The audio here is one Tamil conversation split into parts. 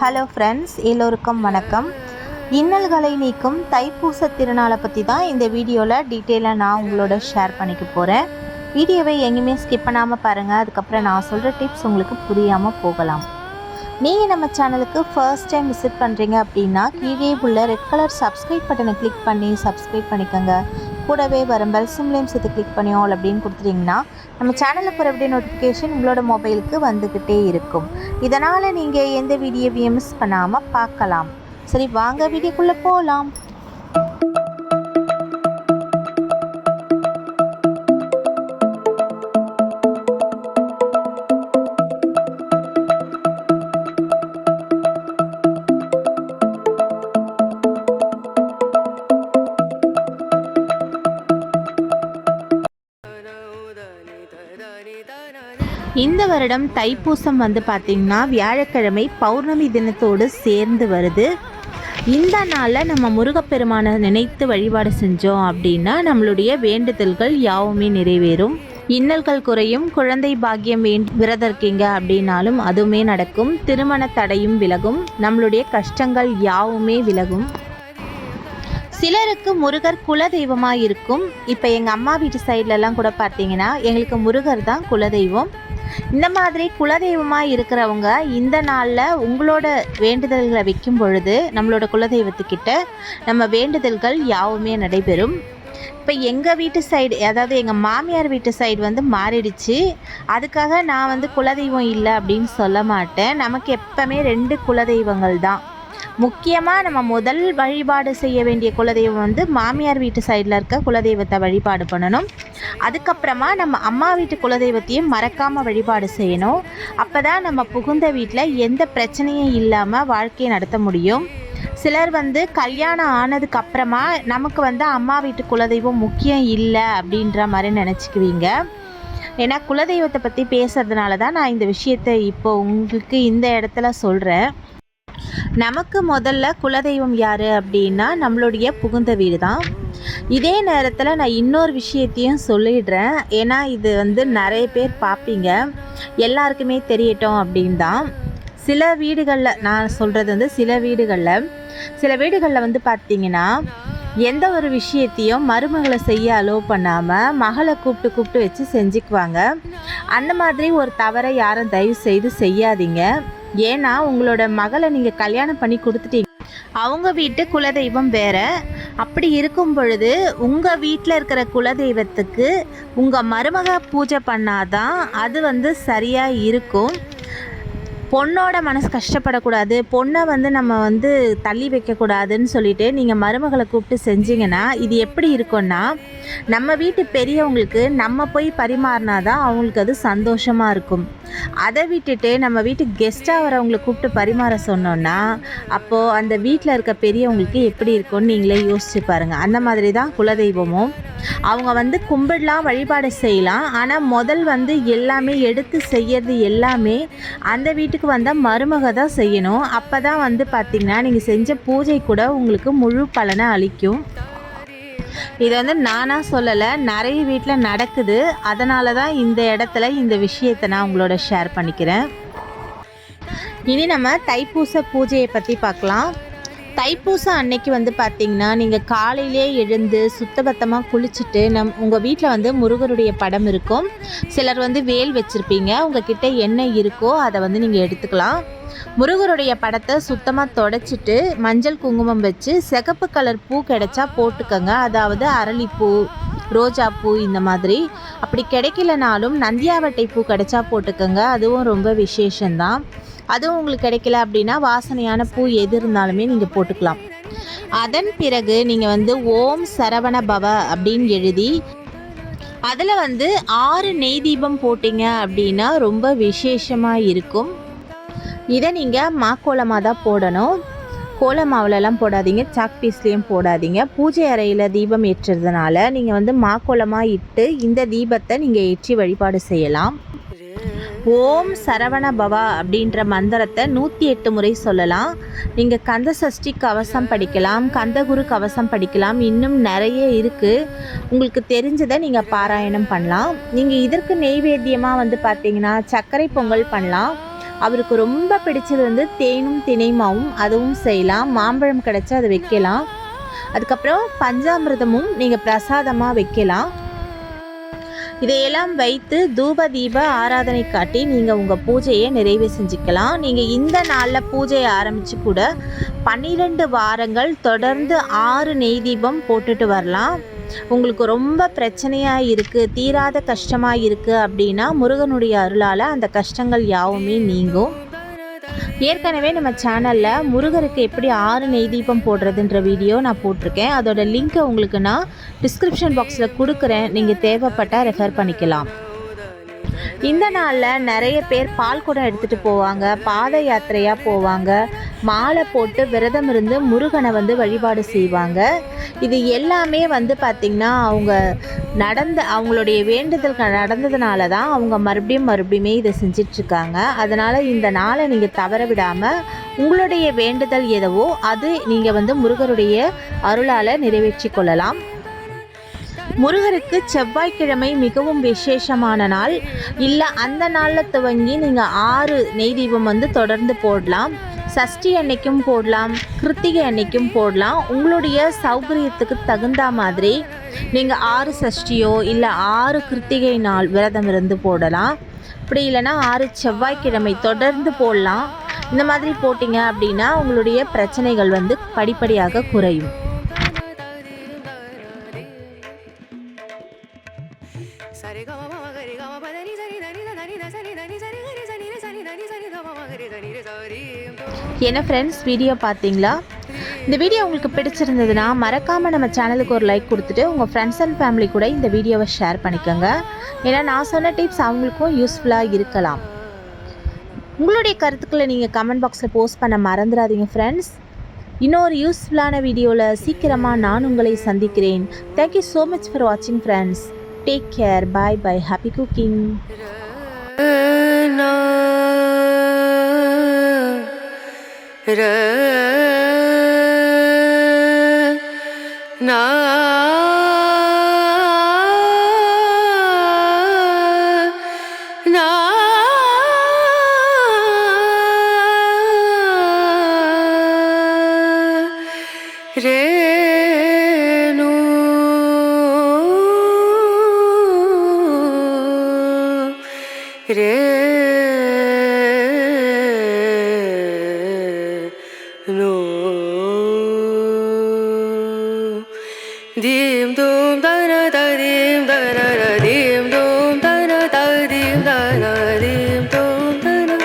ஹலோ ஃப்ரெண்ட்ஸ் எல்லோருக்கும் வணக்கம். இன்னல்களை நீக்கும் தைப்பூச திருநாளை பற்றி தான் இந்த வீடியோவில் டீட்டெயிலாக நான் உங்களோட ஷேர் பண்ணிக்க போகிறேன் வீடியோவை எங்கேயுமே ஸ்கிப் பண்ணாமல் பாருங்கள் அதுக்கப்புறம் நான் சொல்கிற டிப்ஸ் உங்களுக்கு புரியாமல் போகலாம். நீங்கள் நம்ம சேனலுக்கு ஃபர்ஸ்ட் டைம் விசிட் பண்ணுறீங்க அப்படின்னா கீழே உள்ள ரெட் கலர் சப்ஸ்கிரைப் பட்டனை கிளிக் பண்ணி சப்ஸ்கிரைப் பண்ணிக்கோங்க. கூடவே வரும் பெல் சிம்லேயும் சேர்த்து கிளிக் பண்ணி ஆல் அப்படின்னு கொடுத்துட்டிங்கன்னா நம்ம சேனலில் போகிற அப்படியே நோட்டிஃபிகேஷன் உங்களோட மொபைலுக்கு வந்துக்கிட்டே இருக்கும். இதனால் நீங்கள் எந்த வீடியோவையும் மிஸ் பண்ணாமல் பார்க்கலாம். சரி வாங்க வீடியோக்குள்ளே போகலாம் வருடம் தைப்பூசம் வந்து பார்த்திங்கன்னா வியாழக்கிழமை பௌர்ணமி தினத்தோடு சேர்ந்து வருது. இந்த நாளில் நம்ம முருகப்பெருமானை நினைத்து வழிபாடு செஞ்சோம் அப்படின்னா நம்மளுடைய வேண்டுதல்கள் யாவுமே நிறைவேறும். இன்னல்கள் குறையும் குழந்தை பாக்கியம் வேண்டி விரதம் இருக்கீங்க அப்படின்னாலும் அதுவுமே நடக்கும். திருமண தடையும் விலகும். நம்மளுடைய கஷ்டங்கள் யாவுமே விலகும். சிலருக்கு முருகர் குலதெய்வமாக இருக்கும் இப்போ எங்கள் அம்மா வீட்டு சைட்லலாம் கூட பார்த்தீங்கன்னா எங்களுக்கு முருகர் தான் குலதெய்வம். இந்த மாதிரி குலதெய்வமாக இருக்கிறவங்க இந்த நாளில் உங்களோட வேண்டுதல்களை வைக்கும் பொழுது நம்மளோட குலதெய்வத்துக்கிட்ட நம்ம வேண்டுதல்கள் யாவுமே நடைபெறும். இப்போ எங்கள் வீட்டு சைடு அதாவது எங்கள் மாமியார் வீட்டு சைடு வந்து மாறிடுச்சு. அதுக்காக நான் வந்து குலதெய்வம் இல்லை அப்படின்னு சொல்ல மாட்டேன். நமக்கு எப்பவுமே ரெண்டு குலதெய்வங்கள் தான். முக்கியமாக நம்ம முதல் வழிபாடு செய்ய வேண்டிய குலதெய்வம் வந்து மாமியார் வீட்டு சைடில் இருக்க குலதெய்வத்தை வழிபாடு பண்ணணும். அதுக்கப்புறமா நம்ம அம்மா வீட்டு குலதெய்வத்தையும் மறக்காமல் வழிபாடு செய்யணும். அப்போ தான் நம்ம புகுந்த வீட்டில் எந்த பிரச்சனையும் இல்லாமல் வாழ்க்கையை நடத்த முடியும். சிலர் வந்து கல்யாணம் ஆனதுக்கு அப்புறமா நமக்கு வந்து அம்மா வீட்டு குலதெய்வம் முக்கியம் இல்லை அப்படின்ற மாதிரி நினச்சிக்குவீங்க. ஏன்னா குலதெய்வத்தை பற்றி பேசுறதுனால தான் நான் இந்த விஷயத்தை இப்போ உங்களுக்கு இந்த இடத்துல சொல்கிறேன் நமக்கு முதல்ல குலதெய்வம் யார் அப்படின்னா நம்மளுடைய புகுந்த வீடு தான் இதே நேரத்தில் நான் இன்னொரு விஷயத்தையும் சொல்லிடுறேன். ஏன்னா இது வந்து நிறைய பேர் பார்ப்பீங்க எல்லாருக்குமே தெரியட்டும் அப்படின் தான் சில வீடுகளில் நான் சொல்கிறது வந்து சில வீடுகளில். சில வீடுகளில் வந்து பார்த்தீங்கன்னா எந்த ஒரு விஷயத்தையும் மருமகளை செய்ய அலோவ் பண்ணாமல் மகளை கூப்பிட்டு கூப்பிட்டு வச்சு செஞ்சுக்குவாங்க. அந்த மாதிரி ஒரு தவறை யாரும் தயவு செய்து செய்யாதீங்க. ஏன்னா உங்களோட மகளை நீங்கள் கல்யாணம் பண்ணி கொடுத்துட்டீங்க. அவங்க வீட்டு குலதெய்வம் வேற. அப்படி இருக்கும் பொழுது உங்கள் வீட்டில் இருக்கிற குலதெய்வத்துக்கு உங்கள் மருமக பூஜை பண்ணாதான் அது வந்து சரியாக இருக்கும். பொண்ணோட மனசு கஷ்டப்படக்கூடாது. பொண்ணை வந்து நம்ம வந்து தள்ளி வைக்கக்கூடாதுன்னு சொல்லிட்டு நீங்கள் மருமகளை கூப்பிட்டு செஞ்சீங்கன்னா இது எப்படி இருக்கும்னா நம்ம வீட்டு பெரியவங்களுக்கு நம்ம போய் பரிமாறினா தான் அவங்களுக்கு அது சந்தோஷமாக இருக்கும். அதை விட்டுட்டு நம்ம வீட்டுக்கு கெஸ்ட்டாக வரவங்களை கூப்பிட்டு பரிமாற சொன்னோன்னா அப்போது அந்த வீட்டில் இருக்க பெரியவங்களுக்கு எப்படி இருக்கும்னு நீங்களே யோசிச்சு பாருங்கள் அந்த மாதிரி தான் குலதெய்வமும். அவங்க வந்து கும்பிடலாம் வழிபாடு செய்யலாம். ஆனால் முதல் வந்து எல்லாமே எடுத்து செய்யறது எல்லாமே அந்த வீட்டுக்கு வந்தால் மருமக தான் செய்யணும். அப்போ தான் வந்து பார்த்திங்கன்னா நீங்கள் செஞ்ச பூஜை கூட உங்களுக்கு முழு பலனை அளிக்கும். இதை வந்து நானாக சொல்லலை நிறைய வீட்டில் நடக்குது. அதனால தான் இந்த இடத்துல இந்த விஷயத்தை நான் உங்களோட ஷேர் பண்ணிக்கிறேன். இனி நம்ம தைப்பூச பூஜையை பற்றி பார்க்கலாம். தைப்பூசம் அன்னைக்கு வந்து பார்த்திங்கன்னா நீங்கள் காலையிலே எழுந்து சுத்தபத்தமாக குளிச்சுட்டு நம் உங்கள் வீட்டில் வந்து முருகருடைய படம் இருக்கும். சிலர் வந்து வேல் வச்சுருப்பீங்க. உங்ககிட்ட என்ன இருக்கோ அதை வந்து நீங்கள் எடுத்துக்கலாம். முருகருடைய படத்தை சுத்தமாக தொடச்சிட்டு மஞ்சள் குங்குமம் வச்சு சிகப்பு கலர் பூ கிடைச்சா போட்டுக்கோங்க. அதாவது அரளிப்பூ ரோஜா பூ இந்த மாதிரி. அப்படி கிடைக்கலனாலும் நந்தியாவட்டை பூ கிடைச்சா போட்டுக்கோங்க. அதுவும் ரொம்ப விசேஷந்தான் அதுவும் உங்களுக்கு கிடைக்கல அப்படின்னா வாசனையான பூ எது இருந்தாலுமே நீங்கள் போட்டுக்கலாம். அதன் பிறகு நீங்கள் வந்து ஓம் சரவண பவ அப்படின்னு எழுதி அதில் வந்து ஆறு நெய் தீபம் போட்டிங்க அப்படின்னா ரொம்ப விசேஷமாக இருக்கும். இதை நீங்கள் மாக்கோலமாக தான் போடணும். கோல மாவுலலாம் போடாதீங்க சாக் பீஸ்லேயும் போடாதீங்க. பூஜை அறையில் தீபம் ஏற்றுறதுனால நீங்கள் வந்து மாக்கோலமாக இட்டு இந்த தீபத்தை நீங்கள் ஏற்றி வழிபாடு செய்யலாம். ஓம் சரவண பவா அப்படின்ற மந்திரத்தை நூற்றி எட்டு முறை சொல்லலாம். நீங்கள் கந்த சஷ்டி கவசம் படிக்கலாம் கந்தகுரு கவசம் படிக்கலாம் இன்னும் நிறைய இருக்குது உங்களுக்கு தெரிஞ்சதை நீங்கள் பாராயணம் பண்ணலாம். நீங்கள் இதற்கு நெய்வேத்தியமாக வந்து பார்த்தீங்கன்னா சர்க்கரை பொங்கல் பண்ணலாம். அவருக்கு ரொம்ப பிடிச்சது வந்து தேனும் தினைமாவும் அதுவும் செய்யலாம். மாம்பழம் கிடச்சா அதை வைக்கலாம். அதுக்கப்புறம் பஞ்சாமிர்தமும் நீங்கள் பிரசாதமாக வைக்கலாம். இதையெல்லாம் வைத்து தூப தீப ஆராதனை காட்டி நீங்கள் உங்கள் பூஜையை நிறைவு செஞ்சுக்கலாம். நீங்கள் இந்த நாளில் பூஜையை ஆரம்பித்து கூட பன்னிரெண்டு வாரங்கள் தொடர்ந்து ஆறு நெய் தீபம் போட்டுட்டு வரலாம். உங்களுக்கு ரொம்ப பிரச்சனையாக இருக்குது தீராத கஷ்டமாக இருக்குது அப்படின்னா முருகனுடைய அருளால் அந்த கஷ்டங்கள் யாவுமே நீங்கும். ஏற்கனவே நம்ம சேனலில் முருகருக்கு எப்படி ஆறு நெய் தீபம் போடுறதுன்ற வீடியோ நான் போட்டிருக்கேன். அதோட லிங்க்கை உங்களுக்கு நான் டிஸ்கிரிப்ஷன் பாக்ஸில் கொடுக்குறேன். நீங்கள் தேவைப்பட்டால் ரெஃபர் பண்ணிக்கலாம். இந்த நாளில் நிறைய பேர் பால் குடம் எடுத்துகிட்டு போவாங்க பாத யாத்திரையாக போவாங்க மாலை போட்டு விரதம் இருந்து முருகனை வந்து வழிபாடு செய்வாங்க. இது எல்லாமே வந்து பார்த்திங்கன்னா அவங்க நடந்த அவங்களுடைய வேண்டுதல்கள் நடந்ததுனால தான் அவங்க மறுபடியும் மறுபடியுமே இதை செஞ்சிட்ருக்காங்க. அதனால் இந்த நாளை நீங்கள் தவற விடாமல் உங்களுடைய வேண்டுதல் எதுவோ அது நீங்கள் வந்து முருகருடைய அருளால் நிறைவேற்றி கொள்ளலாம். முருகருக்கு செவ்வாய்க்கிழமை மிகவும் விசேஷமான நாள். இல்லை அந்த நாளில் துவங்கி நீங்கள் ஆறு நெய் தீபம் வந்து தொடர்ந்து போடலாம். சஷ்டி அன்னைக்கும் போடலாம் கிருத்திகை அன்னைக்கும் போடலாம். உங்களுடைய சௌகரியத்துக்கு தகுந்த மாதிரி நீங்கள் ஆறு சஷ்டியோ இல்லை ஆறு கிருத்திகை நாள் விரதம் இருந்து போடலாம். அப்படி இல்லைன்னா ஆறு செவ்வாய்க்கிழமை தொடர்ந்து போடலாம். இந்த மாதிரி போட்டிங்க அப்படின்னா உங்களுடைய பிரச்சனைகள் வந்து படிப்படியாக குறையும். சரி கம பதனி சரி தனி தனி சரி தனி சரி. என்ன ஃப்ரெண்ட்ஸ் வீடியோ பார்த்தீங்களா? இந்த வீடியோ உங்களுக்கு பிடிச்சிருந்ததுன்னா மறக்காமல் நம்ம சேனலுக்கு ஒரு லைக் கொடுத்துட்டு உங்கள் ஃப்ரெண்ட்ஸ் அண்ட் ஃபேமிலி கூட இந்த வீடியோவை ஷேர் பண்ணிக்கோங்க. ஏன்னா நான் சொன்ன டிப்ஸ் அவங்களுக்கும் யூஸ்ஃபுல்லாக இருக்கலாம். உங்களுடைய கருத்துக்களை நீங்கள் கமெண்ட் பாக்ஸில் போஸ்ட் பண்ண மறந்துடாதீங்க ஃப்ரெண்ட்ஸ் இன்னொரு யூஸ்ஃபுல்லான வீடியோவில் சீக்கிரமாக நான் உங்களை சந்திக்கிறேன். Thank you so much for வாட்சிங் friends take care bye bye happy cooking It is. no dim dum da da da dim da da da dim dum da da da dim da da dim dum da da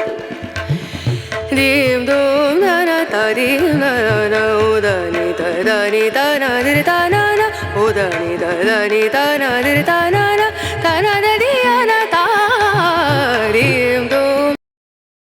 dim dum da da da da da da o da ni da da da na ni da na na o da ni da da da na ni da na